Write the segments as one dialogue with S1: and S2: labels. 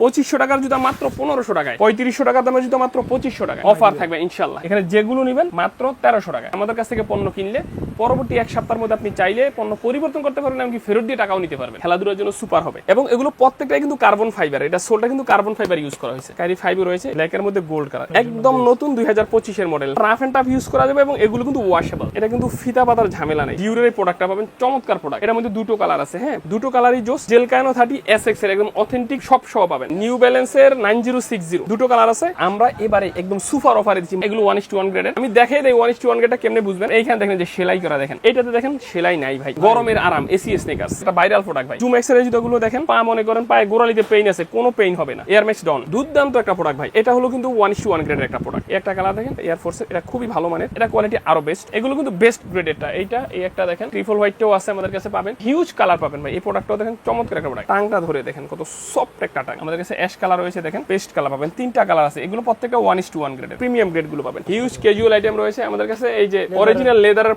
S1: পঁচিশশো টাকার জুতা মাত্র পনেরোশো টাকায়। পঁয়ত্রিশশো টাকার দামের জুতা মাত্র পঁচিশশো টাকা অফার থাকবে ইনশাল্লাহ এখানে যেগুলো নেবেন মাত্র তেরোশো টাকা আমাদের কাছ থেকে পণ্য কিনলে পরবর্তী এক সপ্তাহের মধ্যে আপনি চাইলে পণ্য পরিবর্তন করতে পারবেন এমনকি ফেরত দিয়ে টাকাও নিতে পারবেন। খেলাধুলার জন্য সুপার হবে। এবং এগুলো প্রত্যেকটাই কিন্তু কার্বন ফাইবার এটা সোলটা কিন্তু কার্বন ফাইবার ইউজ করা হয়েছে। কারি ফাইবার রয়েছে ব্ল্যাকের মধ্যে গোল্ড কালার একদম নতুন দুই হাজার পঁচিশের model rough and tough use করা যাবে এবং এগুলো কিন্তু ওয়াশেবল এটা কিন্তু ফিতা পাতার ঝামেলা নেই। ডিউরের প্রোডাক্টটা পাবেন, চমৎকার প্রোডাক্ট এটার মধ্যে দুটো কালার আছে হ্যাঁ? দুটো কালারই জোস জেল কায়নো থার্টি এস এক্সের একদম অথেন্টিক সব সহ পাবেন। নিউ ব্যালেন্সের নাইন জিরো সিক্স জিরো দুটো কালার আছে। আমরা এবারে একদম সুপার অফারে দিচ্ছি। এগুলো ওয়ান ইস টু ওয়ান গ্রেডের আমি দেখাই দেই ওয়ান ইস টু ওয়ান গ্রেডটা কেমনে বুঝবেন? এইখানে দেখেন যে সেলাই করা দেখেন। এটাতে দেখেন সেলাই নাই ভাই। গরমের আরাম এসি স্নেকার্স এটা ভাইরাল প্রোডাক্ট ভাই। জুম এক্সের জুতোগুলো দেখেন, পা মনে করেন, পায়ে গোড়ালিতে পেইন আছে, কোনো পেইন হবে না। এয়ারম্যাক্স ডন দুর্দান্ত একটা প্রোডাক্ট ভাই। এটা হলো কিন্তু ওয়ান ইস টু ওয়ান গ্রেডের একটা প্রোডাক্ট একটা কালার দেখেন এয়ারফোর্সের এটা খুবই ভালো মানের। এটা কোয়ালিটি আরও বেস্ট এগুলো কিন্তু বেস্ট গ্রেডেরটা এইটা, এই একটা দেখেন ট্রিপল হোয়াইটটাও আছে আমাদের কাছে পাবেন। হিউজ কালার পাবেন ভাই। এই প্রোডাক্টটাও দেখেন, চমৎকার একটা প্রোডাক্ট টাংটা ধরে দেখেন, কত সফট একটা টাং। আমাদের কাছে অ্যাশ কালার রয়েছে দেখেন পেস্ট কালার পাবেন তিনটা কালার আছে এগুলো প্রত্যেকটা ওয়ান ইস টু ওয়ান গ্রেডের প্রিমিয়াম পাবেন। হিউজ ক্যাজুয়াল আইটেম রয়েছে আমাদের কাছে এই যে অরিজিনাল লেদারের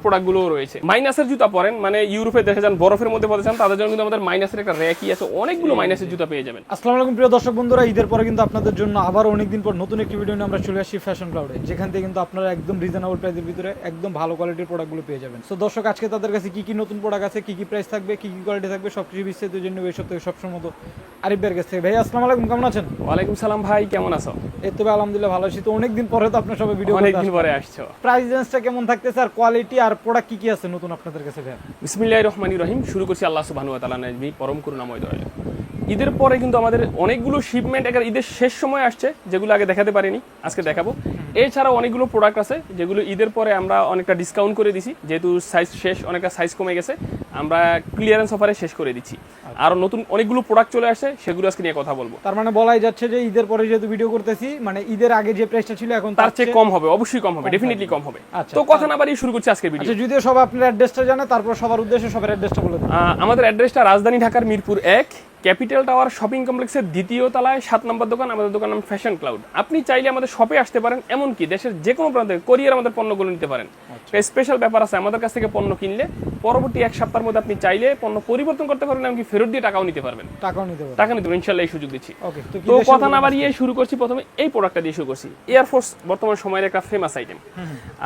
S1: রয়েছে। মাইনাসের জুতা পরেন মানে ইউরোপে দেখে যান বরফের মধ্যে তাদের জন্য কিন্তু আমাদের মাইনাসের একটা র্যাকই আছে অনেকগুলো মাইনাসের জুতা পেয়ে যাবেন।
S2: আসসালামু আলাইকুম প্রিয় দর্শক বন্ধুরা ঈদের পরে কিন্তু আপনাদের জন্য আবার অনেকদিন পর নতুন একটি ভিডিও নিয়ে আমরা চলে আসছি ফ্যাশন ক্লাউডে যেখান থেকে কিন্তু আপনারা একদম রিজনেবল প্রাইসের ভিতরে একদম ভালো কোয়ালিটির প্রোডাক্টগুলো পেয়ে যাবেন। তো দর্শক আজকে তাদের কাছে কি কি নতুন প্রোডাক্ট আছে কি কি প্রাইস থাকবে কি কি কোয়ালিটি থাকবে সব কিছু বিস্তারিত জন্য এই সপ্তাহে সবসময় মতো আরিফ ভাইয়ের কাছ থেকে। ভাই আসসালামু আলাইকুম কেমন আছেন?
S1: ওয়ালাইকুম সালাম ভাই কেমন আছো?
S2: এই তো আলহামদুলিল্লাহ ভালো আছি। তো অনেকদিন পরে তো আপনার সবাই ভিডিও
S1: অনেকদিন পরে আসছো।
S2: প্রাইস রেঞ্জটা কেমন থাকতেছে আর কোয়ালিটি আর প্রোডাক্ট কি কি আছে নতুন আপনাদের কাছে ভাই?
S1: বিসমিল্লাহির রহমানির রহিম। শুরু করছি আল্লাহ সুবহানাহু ওয়া তাআলা পরম করুণাময় দয়ালু। ঈদের পরে কিন্তু আমাদের অনেকগুলো শিপমেন্ট একের ঈদের শেষ সময় আসছে যেগুলো আগে দেখাতে পারিনি আজকে দেখাবো। এছাড়াও অনেকগুলো প্রোডাক্ট আছে যেগুলো ঈদের পরে আমরা অনেকটা ডিসকাউন্ট করে দিছি যেহেতু সাইজ শেষ অনেকটা সাইজ কমে গেছে আমরা ক্লিয়ারেন্স অফারে শেষ করে দিচ্ছি। আর নতুন অনেকগুলো প্রোডাক্ট চলে আসছে সেগুলো আজকে নিয়ে কথা বলব।
S2: তার মানে বলাই যাচ্ছে যে ঈদের পরে যেহেতু ভিডিও করতেছি মানে ঈদের আগে যে প্রাইসটা ছিল এখন
S1: তার চেয়ে কম হবে অবশ্যই কম হবে ডেফিনেটলি কম হবে।
S2: আচ্ছা।
S1: তো কথা না বাড়িয়ে শুরু করছি আজকে ভিডিও
S2: আচ্ছা যদিও সব আপনার অ্যাড্রেসটা জানে তারপর সবার উদ্দেশ্যে সবার অ্যাড্রেসটা বলে
S1: আমাদের অ্যাড্রেসটা রাজধানী ঢাকার মিরপুর এক ক্যাপিটাল টাওয়ার শপিং কমপ্লেক্সের দ্বিতীয় তলায় সাত নম্বর দোকান আমাদের দোকান নাম ফ্যাশন ক্লাউড আপনি চাইলে আমাদের শপে আসতে পারেন এমনকি দেশের যে কোনো প্রান্তে কোরিয়ার আমাদের পণ্যগুলো নিতে পারেন। স্পেশাল ব্যাপার আছে আমাদের কাছ থেকে পণ্য কিনলে পরবর্তী এক সপ্তাহের মধ্যে আপনি চাইলে পণ্য পরিবর্তন করতে পারবেন এমনকি ফেরত দিয়ে টাকাও নিতে পারবেন।
S2: টাকাও নিতে পারবেন।
S1: টাকা নিতে পারবেন ইনশাল্লাহ এই সুযোগ দিচ্ছি।
S2: তো
S1: কথা না? বাড়িয়ে শুরু করছি প্রথমে এই প্রোডাক্টটা দিয়ে শুরু করছি। এয়ারফোর্স বর্তমান সময়ের একটা ফেমাস আইটেম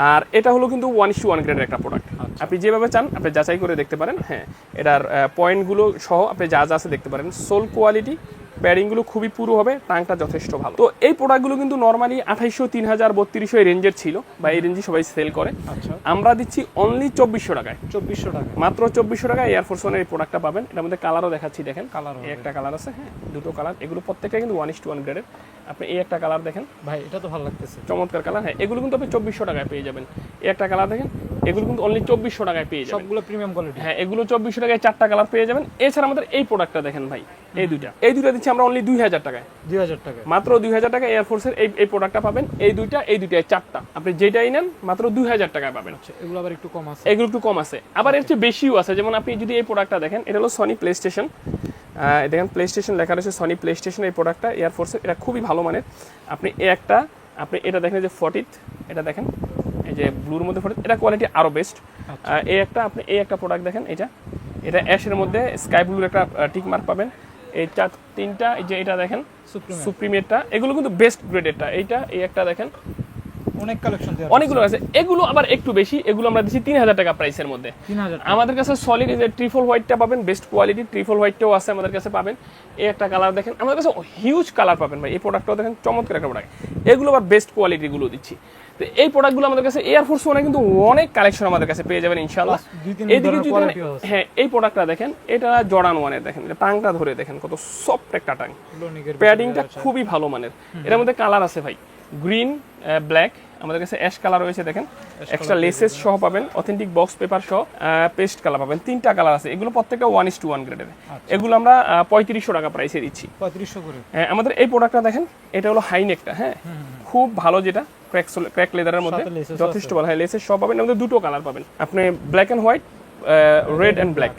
S1: আর এটা হলো কিন্তু ওয়ান ইস্যু ওয়ান গ্রেডের একটা প্রোডাক্ট
S2: আচ্ছা।
S1: আপনি যেভাবে চান আপনি যাচাই করে দেখতে পারেন হ্যাঁ। এটার পয়েন্টগুলো সহ আপনি যা যা আছে দেখতে পারেন। সোল কোয়ালিটি প্যারিংগুলো খুবই পুরো হবে টাংটা যথেষ্ট ভালো। তো এই প্রোডাক্টগুলো কিন্তু নর্মালি আঠাইশশো তিন হাজার বত্রিশশো এই রেঞ্জের ছিল বা এই রেঞ্জে সবাই সেল করে।
S2: আচ্ছা।
S1: আমরা দিচ্ছি অনলি চব্বিশশো টাকায়।
S2: চব্বিশশো টাকা
S1: মাত্র চব্বিশশো টাকায় এয়ারফোর্স ওয়ানের এই প্রোডাক্টটা পাবেন। এটার মধ্যে কালারও দেখাচ্ছি দেখেন।
S2: কালার
S1: একটা কালার আছে হ্যাঁ দুটো কালার এগুলো প্রত্যেকটা কিন্তু ওয়ান ইস টু ওয়ান গ্রেডের আপনি এই একটা কালার দেখেন।
S2: ভাই এটা তো ভালো লাগতেছে।
S1: চমৎকার কালার হ্যাঁ এগুলো কিন্তু আপনি চব্বিশশো টাকায় পেয়ে যাবেন। এই একটা কালার দেখেন এগুলো কিন্তু অনলি চব্বিশশো টাকায় পেয়ে যাবেন।
S2: সবগুলো প্রিমিয়াম কোয়ালিটি
S1: হ্যাঁ এগুলো চব্বিশশো টাকায় চারটা কালার পেয়ে যাবেন। এছাড়া আমাদের এই প্রোডাক্টটা দেখেন ভাই এই দুইটা। এই দুইটা দিচ্ছি আমরা অনলি দুই হাজার টাকায়।
S2: দুই হাজার টাকা
S1: মাত্র দুই হাজার টাকা এয়ারফোর্সের এই এই প্রোডাক্টটা পাবেন। এই দুইটা এই দুইটায় চারটা। আপনি যেটাই নেন মাত্র দুই হাজার টাকায় পাবেন।
S2: আচ্ছা এগুলো আবার একটু কম আছে।
S1: এগুলো একটু কম আছে। আবার এর চেয়ে বেশিও আছে। যেমন আপনি যদি এই প্রোডাক্টটা দেখেন এটা হলো সনি প্লে স্টেশন দেখেন প্লে স্টেশন লেখা রয়েছে সনি প্লে স্টেশন এই প্রোডাক্টটা এয়ারফোর্সের এটা খুবই ভালো মানের। আপনি এই একটা আপনি এটা দেখেন যে ফর্টিথ এটা দেখেন এই যে ব্লুর মধ্যে ফর্টিথ এটা কোয়ালিটি আরও বেস্ট এই একটা আপনি এই একটা প্রোডাক্ট দেখেন এটা এটা অ্যাশের মধ্যে স্কাই ব্লুর একটা টিক মার্ক পাবেন। এই চার তিনটা এই যে এটা দেখেন সুপ্রিমেরটা এগুলো কিন্তু বেস্ট গ্রেডেরটা এইটা এই একটা দেখেন
S2: অনেক কালেকশন
S1: অনেকগুলো আছে। এগুলো আবার একটু বেশি এগুলো আমরা দিচ্ছি তিন হাজার টাকা প্রাইসের মধ্যে। আমাদের কাছে সলিড যে ট্রিপল হোয়াইটটা পাবেন বেস্ট কোয়ালিটি ট্রিপল হোয়াইটটাও আছে আমাদের কাছে পাবেন। এই একটা কালার দেখেন আমাদের কাছে হিউজ কালার পাবেন ভাই। এই প্রোডাক্টটাও দেখেন চমৎকার একটা প্রোডাক্ট এগুলো আবার বেস্ট কোয়ালিটিগুলো দিচ্ছি। তো এই প্রোডাক্টগুলো আমাদের কাছে ওয়ানে কিন্তু অনেক কালেকশন আমাদের কাছে পেয়ে যাবেন ইনশাল্লাহ এইদিকে যদি। হ্যাঁ এই প্রোডাক্টটা দেখেন এটা জর্ডান ওয়ানের দেখেন এটা টাংটা ধরে দেখেন কত সফট একটা টাং। প্যাডিংটা খুবই ভালো মানের। এর মধ্যে কালার আছে ভাই গ্রিন ব্ল্যাক আমাদের কাছে অ্যাশ কালার রয়েছে দেখেন। এক্সট্রা লেসেস সহ পাবেন অথেন্টিক বক্স পেপার সহ পেস্ট কালার পাবেন। তিনটা কালার আছে। এগুলো প্রত্যেকটা ওয়ান ইস টু ওয়ান গ্রেডের এগুলো আমরা পঁয়ত্রিশশো টাকা প্রাইসে দিচ্ছি।
S2: পঁয়ত্রিশশো করে।
S1: হ্যাঁ, আমাদের এই প্রোডাক্টটা দেখেন এটা হলো হাইনেকটা হ্যাঁ? খুব ভালো যেটা ক্র্যাক ক্র্যাক লেদারের মধ্যে। যথেষ্ট ভালো। হ্যাঁ লেসেস সব পাবেন আমাদের দুটো কালার পাবেন। আপনি black and white red and black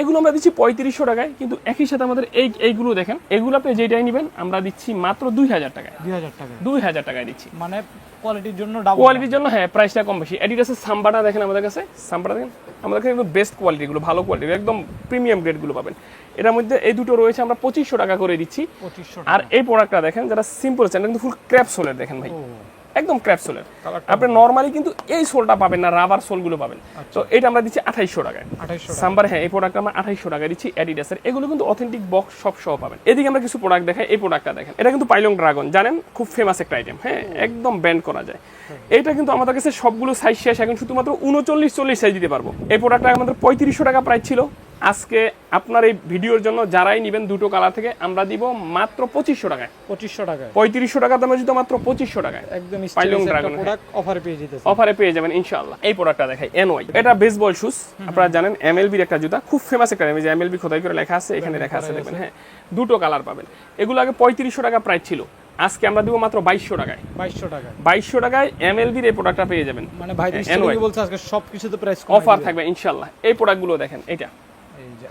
S1: এগুলো আমরা দিচ্ছি পঁয়ত্রিশশো টাকায় কিন্তু একই সাথে আমাদের এই এইগুলো দেখেন এগুলো আপনি যেটাই নেবেন আমরা দিচ্ছি মাত্র দুই হাজার টাকায়।
S2: দুই হাজার টাকা
S1: দুই হাজার টাকায় দিচ্ছি।
S2: মানে কোয়ালিটির জন্য ডাবল
S1: কোয়ালিটির জন্য হ্যাঁ প্রাইসটা কম বেশি। অ্যাডিডাসের সাম্বাটা দেখেন আমাদের কাছে সাম্বাটা দেখেন আমাদের কাছে একদম বেস্ট কোয়ালিটিগুলো ভালো কোয়ালিটি একদম প্রিমিয়াম গ্রেডগুলো পাবেন। এটার মধ্যে এই দুটো রয়েছে আমরা পঁচিশশো টাকা করে দিচ্ছি।
S2: পঁচিশশো
S1: আর এই প্রোডাক্টটা দেখেন যারা সিম্পল চান কিন্তু ফুল ক্র্যাপ সোলের দেখেন ভাই। একদম ক্র্যাপ সোলের। আপনি নর্মালি কিন্তু এই সোলটা পাবেন না রাবার সোলগুলো পাবেন।
S2: আচ্ছা।
S1: তো এটা আমরা দিচ্ছি আঠাইশশো টাকায়। সাম্বার হ্যাঁ এই প্রোডাক্ট আমরা আঠাইশশো টাকা দিচ্ছি অ্যাডিডাসের এগুলো কিন্তু অথেন্টিক বক্স সব সহ পাবেন। এদিকে আমরা কিছু প্রোডাক্ট দেখাই এই প্রোডাক্টটা দেখেন। এটা কিন্তু পাইলং ড্রাগন জানেন? খুব ফেমাস একটা আইটেম হ্যাঁ? একদম ব্যান্ড করা যায়। এটা কিন্তু আমাদের কাছে সবগুলো সাইজ শেষ এখন শুধুমাত্র উনচল্লিশ চল্লিশ সাইজ দিতে পারব। এই প্রোডাক্টটা আমাদের পঁয়ত্রিশশো টাকা প্রাইস ছিল। আজকে আপনার এই ভিডিওর জন্য যারাই নেবেন দুটো কালার থেকে আমরা দিব মাত্র পঁচিশশো টাকায়।
S2: পঁচিশশো টাকায়।
S1: পঁয়ত্রিশশো টাকার দামে যদি মাত্র পঁচিশশো টাকায়।
S2: একদম অফারে পেয়ে যেতেছে
S1: অফারে পেয়ে যাবেন ইনশাআল্লাহ। এই প্রোডাক্টটা দেখাই এনওয়াই এটা বেসবল শুজ আপনারা জানেন এমএলবির একটা জুতা খুব ফেমাস একটা যে এমএলবি খোদাই করে লেখা আছে এখানে লেখা আছে দেখবেন হ্যাঁ। দুটো কালার পাবেন। এগুলো আগে পঁয়ত্রিশশো টাকা প্রাইস ছিল। আজকে আমরা দিব মাত্র বাইশশো টাকায়।
S2: বাইশশো টাকায়।
S1: বাইশশো টাকায় এম এল বির এই প্রোডাক্টটা পেয়ে যাবেন।
S2: মানে ভাই
S1: হ্যাঁ,
S2: বলছে আজকে সব কিছুতে প্রাইস
S1: অফার থাকবে ইনশাল্লাহ এই প্রোডাক্টগুলো দেখেন এটা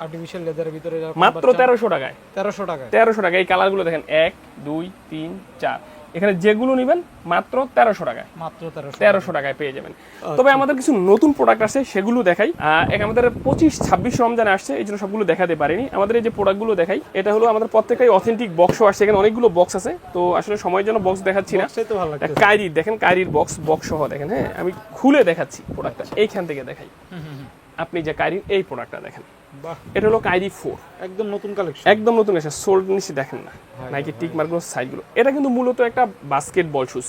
S2: আর্টিফিশিয়াল লেদারের ভিতরে
S1: মাত্র তেরোশো টাকায়।
S2: তেরোশো টাকায়।
S1: তেরোশো টাকা এই কালারগুলো দেখেন এক দুই তিন চার। এখানে যেগুলো নেবেন মাত্র তেরোশো টাকায়।
S2: মাত্র তেরোশো
S1: টাকায়। পেয়ে যাবেন। তবে আমাদের কিছু নতুন প্রোডাক্ট আছে সেগুলো দেখাই। আমাদের পঁচিশ ছাব্বিশ রমজানে আসছে এই জন্য সবগুলো দেখাতে পারিনি। আমাদের এই যে প্রোডাক্টগুলো দেখাই এটা হলো আমাদের প্রত্যেকটাই অথেন্টিক বক্সও আসছে। এখানে অনেকগুলো বক্স আছে তো আসলে সময়ের জন্য বক্স দেখাচ্ছি না। কাইরির দেখেন কাইরির বক্স বক্স সহ দেখেন হ্যাঁ? আমি খুলে দেখাচ্ছি প্রোডাক্টটা এইখান থেকে দেখাই। আপনি যে কাইরি এই প্রোডাক্টটা দেখেন। এটা হলো কাইরি ফোর
S2: একদম নতুন কালেকশন
S1: একদম নতুন এসে সোল্ড নিচে দেখেন না। নাইকি টিক মার্কগুলো সাইজগুলো এটা কিন্তু মূলত একটা বাস্কেটবল শুজ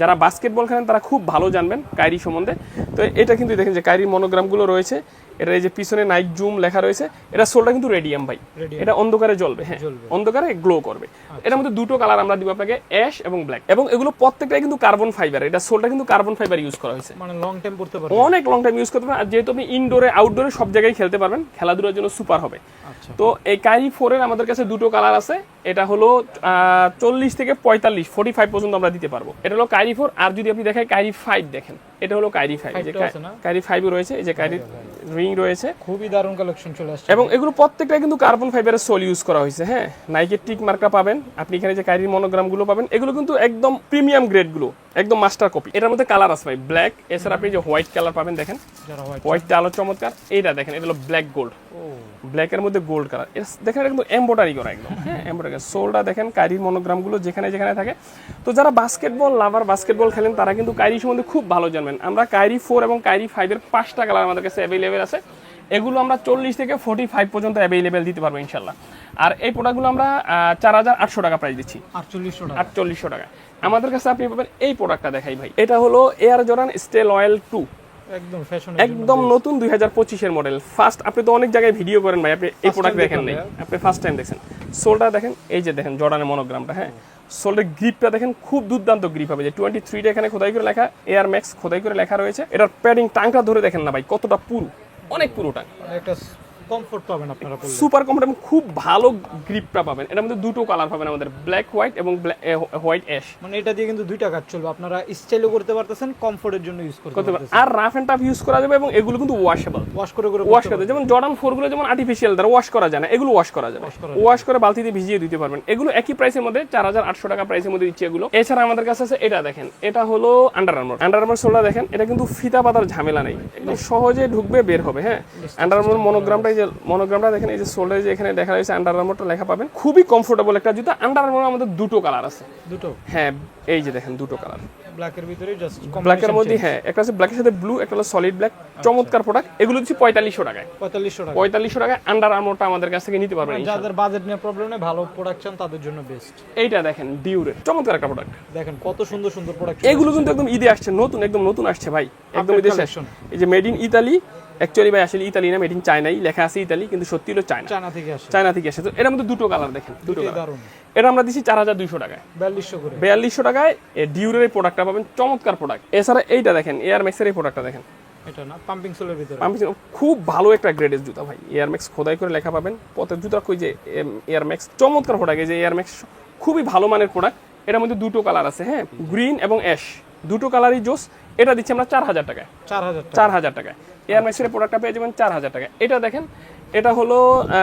S1: যারা বাস্কেটবল খেলেন তারা খুব ভালো জানবেন কায়রি সম্বন্ধে। তো এটা কিন্তু দেখেন যে কাইরির মনোগ্রামগুলো রয়েছে। এটা এই যে পিছনে নাইক জুম লেখা রয়েছে এটা সোলটা কিন্তু রেডিয়াম ভাই। এটা অন্ধকারে জ্বলবে হ্যাঁ। অন্ধকারে গ্লো করবে। এটার মধ্যে দুটো কালার আমরা দিব আপনাকে অ্যাশ এবং ব্ল্যাক এবং এগুলো প্রত্যেকটাই কিন্তু কার্বন ফাইবার এটা সোলটা কিন্তু কার্বন ফাইবার ইউজ করা হয়েছে।
S2: মানে লং টাইম পড়তে পারবে।
S1: অনেক লং টাইম ইউজ করতে পারবেন আর যেহেতু আপনি ইনডোরে আউটডোরে সব জায়গায় খেলতে পারবেন খেলাধুলার জন্য সুপার হবে।
S2: আচ্ছা।
S1: তো এই কাইরি ফোরের আমাদের কাছে দুটো কালার আছে। এটা হলো চল্লিশ থেকে পঁয়তাল্লিশ ফোর্টি ফাইভ পর্যন্ত আমরা দিতে পারব। এটা হলো কাইরি ফোর আর যদি আপনি দেখেন কাইরি ফাইভ দেখেন এটা হলো কাইরি ফাইভ যে? কাইরি ফাইভ রয়েছে এই যে কাইরি রিং রয়েছে।
S2: খুবই দারুণ কালেকশন চলে আসছে।
S1: এবং এগুলো প্রত্যেকটা কিন্তু কার্বন ফাইবারের সোল ইউজ করা হয়েছে হ্যাঁ? নাইকের টিক মার্কটা পাবেন আপনি এখানে যে কাইরির মনোগ্রামগুলো পাবেন এগুলো কিন্তু একদম প্রিমিয়াম গ্রেডগুলো একদম মাস্টার কপি এটার মধ্যে কালার আছে ভাই ব্ল্যাক এছাড়া আপনি যে হোয়াইট কালার পাবেন দেখেন। হোয়াইটটা আলো চমৎকার। এইটা দেখেন এটা হলো ব্ল্যাক গোল্ড ব্ল্যাকের মধ্যে গোল্ড কালার দেখেন এটা কিন্তু এমব্রয়ডারি করা একদম হ্যাঁ? এমব্রয়ডারি সোলটা দেখেন কাইরির মনোগ্রামগুলো যেখানে যেখানে থাকে। তো যারা বাস্কেটবল লাভার বাস্কেটবল খেলেন তারা কিন্তু কাইরি সম্বন্ধে খুব ভালো জানবেন। আমরা কাইরি ফোর এবং কাইরি ফাইভের পাঁচটা কালার আমাদের কাছে অ্যাভেলেবেল আছে। এগুলো আমরা চল্লিশ থেকে ফোর্টি ফাইভ পর্যন্ত অ্যাভেলেবেল দিতে পারব ইনশাল্লাহ। আর এই প্রোডাক্টগুলো আমরা চার হাজার আটশো টাকা প্রাইস দিচ্ছি।
S2: আটচল্লিশশো টাকা।
S1: আটচল্লিশশো টাকা। আমাদের কাছে আপনি পাবেন এই প্রোডাক্টটা দেখাই ভাই। এটা হলো এয়ার জোরান স্টেল অয়েল টু
S2: একদম ফ্যাশন
S1: একদম নতুন দুই হাজার পঁচিশের মডেল ফার্স্ট আপনি তো অনেক জায়গায় ভিডিও করেন ভাই। আপনি এই প্রোডাক্ট দেখেন নাই। আপনি ফার্স্ট টাইম দেখছেন সোলটা দেখেন এই যে দেখেন জর্ডানের মনোগ্রামটা হ্যাঁ। সোলের গ্রিপটা দেখেন, খুব দুর্দান্ত গ্রিপ হবে। যে টোয়েন্টি থ্রিটা এখানে খোদাই করে লেখা এয়ার ম্যাক্স খোদাই করে লেখা রয়েছে। এটার প্যাডিং টাংটা ধরে দেখেন না ভাই, কতটা পুরু, অনেক পুরো টাং
S2: একটা কমফোর্ট পাবেন আপনারা
S1: সুপার কমফোর্টেবল খুব ভালো গ্রিপটা পাবেন। এটার মধ্যে দুটো কালার পাবেন আমাদের ব্ল্যাক হোয়াইট এবং হোয়াইট অ্যাশ
S2: মানে এটা দিয়ে কিন্তু দুইটা কাজ চলবে। আপনারা স্টাইলও করতে পারতেছেন কমফোর্টের জন্য ইউজ করতে পারতেছেন।
S1: আর রাফ অ্যান্ড টাফ ইউজ করা যাবে এবং এগুলো কিন্তু ওয়াশেবল
S2: ওয়াশ করে করে
S1: ওয়াশ করতে যেমন জর্ডান ফোরগুলো যেমন আর্টিফিশিয়াল দ্বারা ওয়াশ করা যায় না। এগুলো ওয়াশ করা যাবে। ওয়াশ করে বালতিতে ভিজিয়ে দিতে পারবেন। এগুলো একই প্রাইসের মধ্যে চার হাজার আটশো টাকা প্রাইসের মধ্যে দিচ্ছি এগুলো। এছাড়া আমাদের কাছে আছে এটা দেখেন। এটা হলো আন্ডার আর্মার আন্ডার আর্মার সোলটা দেখেন এটা কিন্তু ফিতা পাতার ঝামেলা নেই। একদম সহজে ঢুকবে বের হবে হ্যাঁ? আন্ডার আর্মার মনোগ্রামটা এই যে মনোগ্রামটা দেখেন এই যে সোলটা যে এখানে দেখা রয়েছে আন্ডার আর্মারটা লেখা পাবেন। খুবই কমফোর্টেবল একটা জুতা। আন্ডার আর্মার আমাদের দুটো কালার আছে।
S2: দুটো?
S1: হ্যাঁ এই যে দেখেন দুটো কালার
S2: ব্ল্যাকের ভিতরে জাস্ট
S1: ব্ল্যাকের মধ্যে হ্যাঁ একটা আছে ব্ল্যাকের সাথে ব্লু একটা হলো সলিড ব্ল্যাক চমৎকার প্রোডাক্ট এগুলো দিচ্ছি পঁয়তাল্লিশশো টাকায়।
S2: পঁয়তাল্লিশশো টাকা।
S1: পঁয়তাল্লিশশো টাকায় আন্ডার আর্মোরটা আমাদের কাছ থেকে নিতে পারবেন
S2: যাদের বাজেট নিয়ে প্রবলেম নেই ভালো প্রোডাক্ট চান তাদের জন্য বেস্ট
S1: এইটা দেখেন ডিউরে চমৎকার একটা প্রোডাক্ট
S2: দেখেন কত সুন্দর সুন্দর প্রোডাক্ট
S1: এগুলো কিন্তু একদম ঈদে আসছে নতুন একদম নতুন আসছে ভাই। একদম ঈদে এই যে মেড ইন ইতালি অ্যাকচুয়ালি ভাই আসলে ইতালি না মেড ইন চায়নাই লেখা আছে ইতালি কিন্তু সত্যি হলো চায়না
S2: চায়না থেকে আসে।
S1: চায়না থেকে আসে। তো এর মধ্যে দুটো কালার দেখেন দুটো কালার এটা আমরা দিচ্ছি চার হাজার দুইশো টাকায়।
S2: বিয়াল্লিশশো করে।
S1: বিয়াল্লিশশো টাকায় ডিউরের এই প্রোডাক্টটা পাবেন চমৎকার প্রোডাক্ট এছাড়া এইটা দেখেন এয়ার ম্যাক্সের এই প্রোডাক্টটা দেখেন।
S2: এটা না পাম্পিং সোলের ভিতরে।
S1: বলছি, খুব ভালো একটা গ্রেডের জুতা ভাই। এয়ার ম্যাক্স খোদাই করে লেখা পাবেন। পথের জুতা কই যে এয়ার ম্যাক্স চমৎকার প্রোডাক্ট এই যে এয়ার ম্যাক্স খুবই ভালো মানের প্রোডাক্ট এটার মধ্যে দুটো কালার আছে হ্যাঁ? গ্রিন এবং অ্যাশ দুটো কালারই জোস। এটা দিচ্ছি আমরা চার হাজার টাকায়।
S2: চার হাজার
S1: চার হাজার টাকায়। এয়ার ম্যাক্সের প্রোডাক্টটা পেয়ে যাবেন চার হাজার টাকায়। এটা দেখেন এটা হলো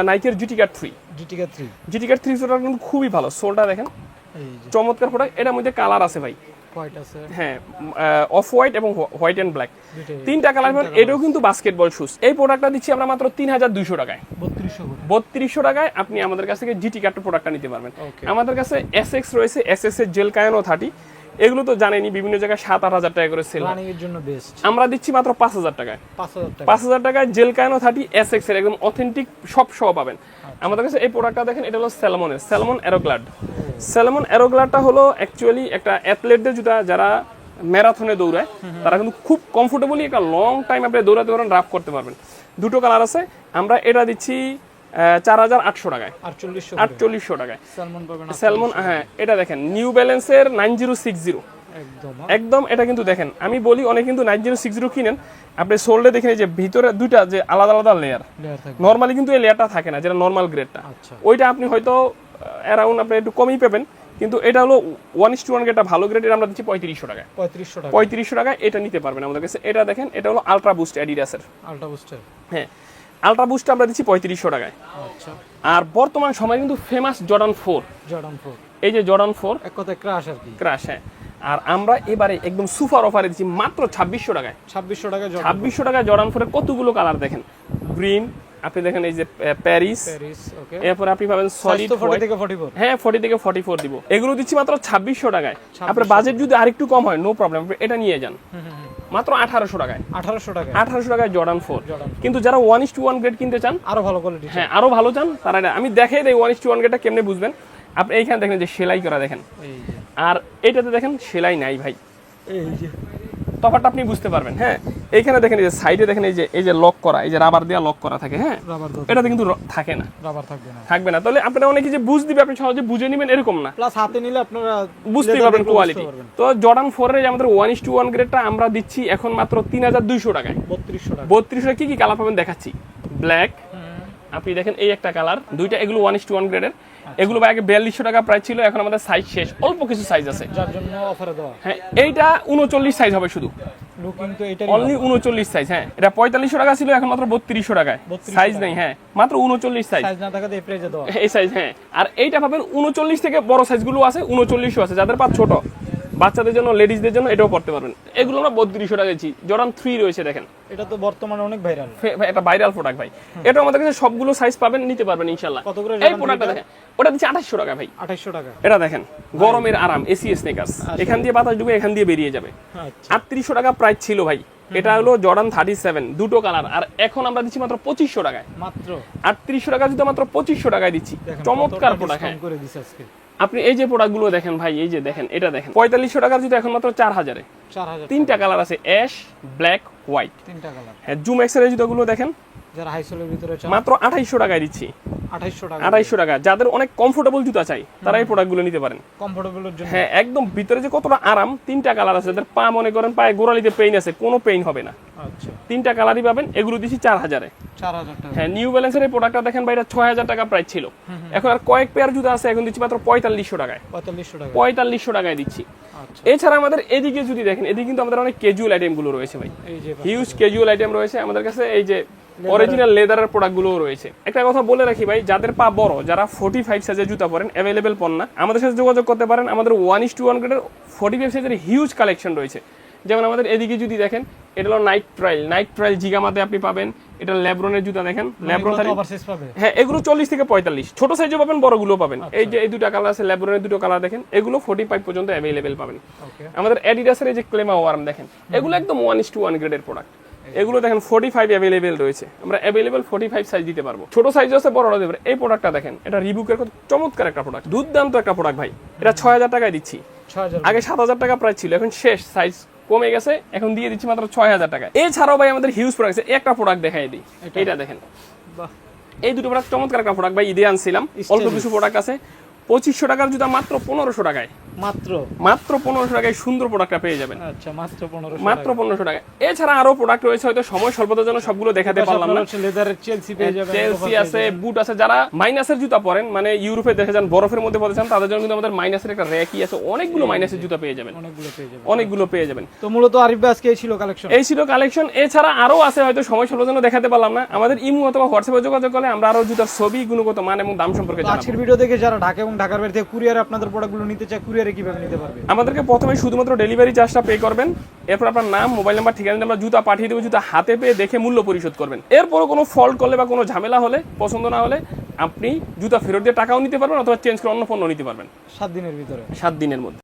S1: নাইকের থ্রি
S2: জিটিকা থ্রি
S1: জিটিকার থ্রি জোটা কিন্তু খুবই ভালো। সোলটা দেখেন চমৎকার প্রোডাক্ট এটার মধ্যে কালার আছে ভাই। হ্যাঁ অফ হোয়াইট এবং হোয়াইট অ্যান্ড ব্ল্যাক তিনটা কালার পাবেন এটাও কিন্তু বাস্কেটবল শুজ এই প্রোডাক্টটা দিচ্ছি আমরা মাত্র তিন হাজার দুইশো টাকায়।
S2: বত্রিশশো
S1: টাকায় আপনি আমাদের কাছ থেকে জিটি কার্টের প্রোডাক্টটা নিতে পারবেন। আমাদের কাছে এস এক্স রয়েছে এস এক্সের জেল কায়ানো থার্টি এগুলো তো জানেনি বিভিন্ন জায়গায় সাত আট হাজার টাকা করে সেল আমরা দিচ্ছি মাত্র পাঁচ হাজার টাকায়।
S2: পাঁচ হাজার টাকা।
S1: পাঁচ হাজার টাকায় জেল কায়ানো থার্টি এস এক্সের একদম অথেন্টিক সব সহ পাবেন। আমাদের কাছে এই প্রোডাক্টটা দেখেন এটা হলো স্যালমনের স্যালমন অ্যারোগ্লাড স্যালমন অ্যারোগ্লাডটা হলো অ্যাকচুয়ালি একটা অ্যাথলেটদের জুতা যারা ম্যারাথনে দৌড়ায় তারা কিন্তু খুব কমফোর্টেবলি একটা লং টাইম আপনি দৌড়াতে পারেন রাফ করতে পারবেন। দুটো কালার আছে আমরা এটা দিচ্ছি চার হাজার আটশো টাকায়।
S2: আটচল্লিশশো
S1: আটচল্লিশশো টাকায়।
S2: স্যালমন
S1: হ্যাঁ এটা দেখেন নিউ ব্যালেন্সের নাইন জিরো সিক্স জিরো।
S2: একদম
S1: একদম এটা কিন্তু দেখেন আমি বলি অনেক কিন্তু নাইন জিরো সিক্স জিরো কিনেন আপনি সোল্ডে দেখেন যে ভিতরে দুইটা যে আলাদা আলাদা লেয়ার নর্মালি কিন্তু এই লেয়ারটা থাকে না যেটা নর্মাল গ্রেডটা
S2: আচ্ছা।
S1: ওইটা আপনি হয়তো অ্যারাউন্ড আপনি একটু কমই পাবেন কিন্তু এটা হলো ওয়ান ইস টু ওয়ান গ্রেডটা ভালো গ্রেড আমরা দিচ্ছি পঁয়ত্রিশশো টাকায়।
S2: পঁয়ত্রিশশো টাকা।
S1: পঁয়ত্রিশশো টাকায় এটা নিতে পারবেন আমাদের কাছে। এটা দেখেন এটা হলো আলট্রা বুস্ট অ্যাডিডাসের
S2: আলট্রা বুস্টার
S1: হ্যাঁ আলট্রা বুস্ট আমরা দিচ্ছি পঁয়ত্রিশশো টাকায়।
S2: আচ্ছা।
S1: আর বর্তমান সময় কিন্তু famous Jordan four
S2: Jordan four
S1: এই যে জর্ডান ফোর
S2: এক কথায় ক্রাশ আর কি।
S1: ক্রাশ হ্যাঁ। আর আমরা এবারে একদম সুপার অফারে দিচ্ছি মাত্র ছাব্বিশশো টাকায়।
S2: ছাব্বিশশো টাকা জর্ডান
S1: ছাব্বিশশো টাকায় জর্ডান ফোরের কতগুলো কালার দেখেন? গ্রিন আপনি দেখেন এই যে প্যারিস এরপরে আপনি পাবেন সলিড
S2: তো ফোর্টি থেকে ফোর্টি ফোর
S1: হ্যাঁ ফর্টি থেকে ফর্টি ফোর দিব। এগুলো দিচ্ছি মাত্র ছাব্বিশশো টাকায়। আপনার বাজেট যদি আরেকটু কম হয় নো প্রবলেম এটা নিয়ে যান। মাত্র আঠারোশো টাকায়।
S2: আঠারোশো টাকা
S1: আঠারোশো টাকায় জর্ডান ফোর কিন্তু যারা one is to one grade কিনতে চান
S2: আরও ভালো কোয়ালিটি
S1: হ্যাঁ আরও ভালো চান তারা আমি দেখাই দেই ওয়ান ইস টু ওয়ান গ্রেডটা কেমনে বুঝবেন। আপনি এইখানে দেখেন যে সেলাই করা দেখেন। আর এটাতে দেখেন সেলাই নাই ভাই।
S2: এই যে।
S1: তফাৎটা আপনি বুঝতে পারবেন হ্যাঁ? এইখানে দেখেন এই যে সাইডে দেখেন এই যে এই যে লক করা এই যে রাবার দেওয়া লক করা থাকে হ্যাঁ? এটাতে কিন্তু থাকে না।
S2: রাবার থাকবে না।
S1: থাকবে না। তাহলে আপনারা অনেকে যে বুঝ দিবে আপনি সহজে বুঝে নেবেন এরকম না।
S2: প্লাস হাতে নিলে আপনারা leather
S1: পারবেন কোয়ালিটি
S2: বুঝতে।
S1: তো জর্ডান ফোর এর আমাদের ওয়ান ইস টু ওয়ান গ্রেডটা আমরা দিচ্ছি এখন মাত্র তিন হাজার দুইশো টাকায়।
S2: বত্রিশশো টাকা।
S1: বত্রিশশো কি কি কালার পাবেন দেখাচ্ছি? ব্ল্যাক আপনি দেখেন এই একটা কালার দুইটা এগুলো ওয়ান ইস টু ওয়ান গ্রেডের এগুলো আগে বিয়াল্লিশশো টাকা প্রাইস ছিল এখন আমাদের সাইজ শেষ। অল্প কিছু সাইজ আছে।
S2: যার জন্য অফারে দেওয়া।
S1: হ্যাঁ এইটা উনচল্লিশ সাইজ হবে শুধু। অনলি উনচল্লিশ সাইজ হ্যাঁ। এটা পঁয়তাল্লিশশো টাকা ছিল এখন মাত্র বত্রিশশো টাকায়। সাইজ নেই হ্যাঁ। মাত্র উনচল্লিশ সাইজ
S2: সাইজ এই
S1: এই সাইজ হ্যাঁ। আর এইটা পাবেন উনচল্লিশ থেকে বড় সাইজগুলো আছে উনচল্লিশও আছে। যাদের পা ছোট। বাচ্চাদের জন্য লেডিসদের জন্য এটাও পড়তে পারবেন। এগুলো আমরা বত্রিশশো টাকা দিচ্ছি। জর্ডান থ্রি রয়েছে দেখেন।
S2: এটা তো বর্তমানে অনেক ভাইরাল
S1: একটা ভাইরাল প্রোডাক্ট ভাই। এটা আমাদের কাছে সবগুলো সাইজ পাবেন নিতে পারবেন ইনশাল্লাহ
S2: কত করে
S1: এই প্রোডাক্টটা দেখেন। ওটা দিচ্ছি আঠাশশো টাকা ভাই।
S2: আঠাইশশো টাকা।
S1: এটা দেখেন গরমের আরাম এসি স্নেকার্স এখান দিয়ে বাতাস ঢুকে এখান দিয়ে বেরিয়ে যাবে।
S2: আচ্ছা।
S1: আটত্রিশশো টাকা প্রাইস ছিল ভাই। এটা হলো জর্ডান থার্টি সেভেন দুটো কালার আর এখন আমরা দিচ্ছি মাত্র পঁচিশশো টাকায়।
S2: মাত্র।
S1: আটত্রিশশো টাকা যদি মাত্র পঁচিশশো টাকায় দিচ্ছি। চমৎকার প্রোডাক্ট হ্যাঁ। আপনি এই যে প্রোডাক্টগুলো দেখেন ভাই এই যে দেখেন এটা দেখেন। পঁয়তাল্লিশশো টাকার যদি এখন মাত্র চার হাজারে। তিনটা কালার আছে অ্যাশ ব্ল্যাক হোয়াইট
S2: তিনটা কালার
S1: হ্যাঁ জুম এক্সের এই জুতোগুলো দেখেন
S2: যারা হাইসোলের ভিতরে চান
S1: মাত্র আঠাইশশো টাকায় দিচ্ছি।
S2: আঠাইশশো টাকা।
S1: আঠাইশশো টাকা। যাদের অনেক কমফোর্টেবল জুতা চাই তারা এই প্রোডাক্টগুলো নিতে পারেন।
S2: কমফোর্টেবলের জন্য।
S1: হ্যাঁ একদম ভিতরে যে কতটা আরাম তিনটা কালার আছে। যাদের পা মনে করেন পায়ে গোড়ালিতে পেইন আছে কোনো পেইন হবে না।
S2: আচ্ছা।
S1: তিনটা কালারই পাবেন এগুলো চার হাজারে।
S2: চার হাজার টাকা।
S1: হ্যাঁ নিউ ব্যালেন্সের এই প্রোডাক্টটা দেখেন ভাই এটা ছয় হাজার টাকা প্রাইস ছিল। এখন আর কয়েক পেয়ার জুতা আছে এখন দিচ্ছি মাত্র পঁয়তাল্লিশশো টাকায়।
S2: পঁয়তাল্লিশশো টাকা
S1: পঁয়তাল্লিশশো টাকায় দিচ্ছি।
S2: আচ্ছা।
S1: এছাড়া আমাদের এদিকে যদি দেখেন এদিকে কিন্তু আমাদের অনেক ক্যাজুয়াল আইটেমগুলো রয়েছে ভাই।
S2: এই যে
S1: হিউজ ক্যাজুয়াল আইটেম রয়েছে আমাদের কাছে এই যে অরিজিনাল লেদারের প্রোডাক্টগুলোও রয়েছে। একটা কথা বলে রাখি ভাই যাদের পা বড় যারা ফোর্টি ফাইভ সাইজের জুতা পরেন অ্যাভেলেবেল পন না আমাদের সাথে যোগাযোগ করতে পারেন। আমাদের ওয়ান ইস টু ওয়ান গ্রেডের ফোর্টি ফাইভ সাইজের হিউজ কালেকশন রয়েছে। যেমন আমাদের এদিকে যদি দেখেন এটা হলো নাইট ট্রাইল নাইট ট্রাইল জিগামাতে আপনি পাবেন এটা ল্যাব্রনের জুতা দেখেন ল্যাব্রন হ্যাঁ এগুলো চল্লিশ থেকে পঁয়তাল্লিশ। ছোট সাইজও পাবেন বড়গুলো পাবেন। এই যে এই দুটো কালার আছে ল্যাব্রনের দুটো কালার দেখেন এগুলো ফোর্টি ফাইভ পর্যন্ত অ্যাভেলেবেল পাবেন। আমাদের অ্যাডিডাসের এই যে ক্লেমা ওয়ার্ম দেখেন এগুলো একদম ওয়ান ইস টু ওয়ান গ্রেডের প্রোডাক্ট এগুলো দেখেন ফোর্টি ফাইভ অ্যাভেলেবেল রয়েছে। আমরা অ্যাভেলেবেল ফোর্টি ফাইভ সাইজ দিতে পারব। ছোট সাইজ আছে বড় দিতে পারে এই প্রোডাক্টটা দেখেন এটা রিবুকের কত চমৎকার একটা প্রোডাক্ট দুর্দান্ত একটা প্রোডাক্ট ভাই। এটা ছয় হাজার টাকায় দিচ্ছি। আগে সাত হাজার টাকা প্রায় ছিল এখন শেষ। সাইজ কমে গেছে এখন দিয়ে দিচ্ছি মাত্র ছয় হাজার টাকা এছাড়াও ভাই আমাদের হিউজ প্রোডাক্ট আছে। একটা প্রোডাক্ট দেখাই দিই। এটা দেখেন।
S2: বাহ।
S1: এই দুটো প্রোডাক্ট চমৎকার একটা প্রোডাক্ট ভাই ঈদে আনছিলাম। অল্প কিছু প্রোডাক্ট আছে। পঁচিশশো টাকার জুতা মাত্র পনেরোশো টাকায়।
S2: মাত্র?
S1: মাত্র পনেরোশো টাকায় সুন্দর প্রোডাক্টটা পেয়ে যাবেন।
S2: আচ্ছা মাত্র পনেরো
S1: মাত্র পনেরোশো টাকা এছাড়া আরও প্রোডাক্ট রয়েছে হয়তো সময় স্বল্পতার জন্য সবগুলো দেখাতে পারলাম না।
S2: লেদারের চেলসি পেয়ে যাবেন
S1: চেলসি আছে বুট আছে যারা মাইনাসের জুতা পরেন মানে ইউরোপে দেখে যান বরফের মধ্যে পড়ে যান তাদের জন্য কিন্তু আমাদের মাইনাসের একটা র্যাকই আছে। অনেকগুলো মাইনাসের জুতা পেয়ে যাবেন।
S2: অনেকগুলো পেয়ে যাবেন।
S1: অনেকগুলো পেয়ে যাবেন।
S2: তো মূলত আরিফ আজকে এই ছিল কালেকশন
S1: এই ছিল কালেকশন এছাড়া আরও আছে হয়তো সময় স্বল্পতার জন্য দেখাতে পারলাম না। আমাদের ইমু অথবা হোয়াটসঅ্যাপে যোগাযোগ করলে আমরা আরও জুতার ছবি গুণগত মান এবং দাম সম্পর্কে
S2: আজকের ভিডিও দেখে যারা ঢাকা এবং ঢাকার বাইরে থেকে কুরিয়ার আপনাদের প্রোডাক্টগুলো নিতে চায় কুরিয়ার কীভাবে নিতে পারবে?
S1: আমাদেরকে প্রথমে শুধুমাত্র ডেলিভারি চার্জটা পে করবেন। এরপর আপনার নাম মোবাইল নাম্বার ঠিকানা আমরা জুতা পাঠিয়ে দেবো জুতা হাতে পেয়ে দেখে মূল্য পরিশোধ করবেন। এরপরও কোনো ফল্ট করলে বা কোনো ঝামেলা হলে পছন্দ না হলে আপনি জুতা ফেরত দিয়ে টাকাও নিতে পারবেন অথবা চেঞ্জ করে অন্য পণ্য নিতে পারবেন।
S2: সাত দিনের ভিতরে।
S1: সাত দিনের মধ্যে।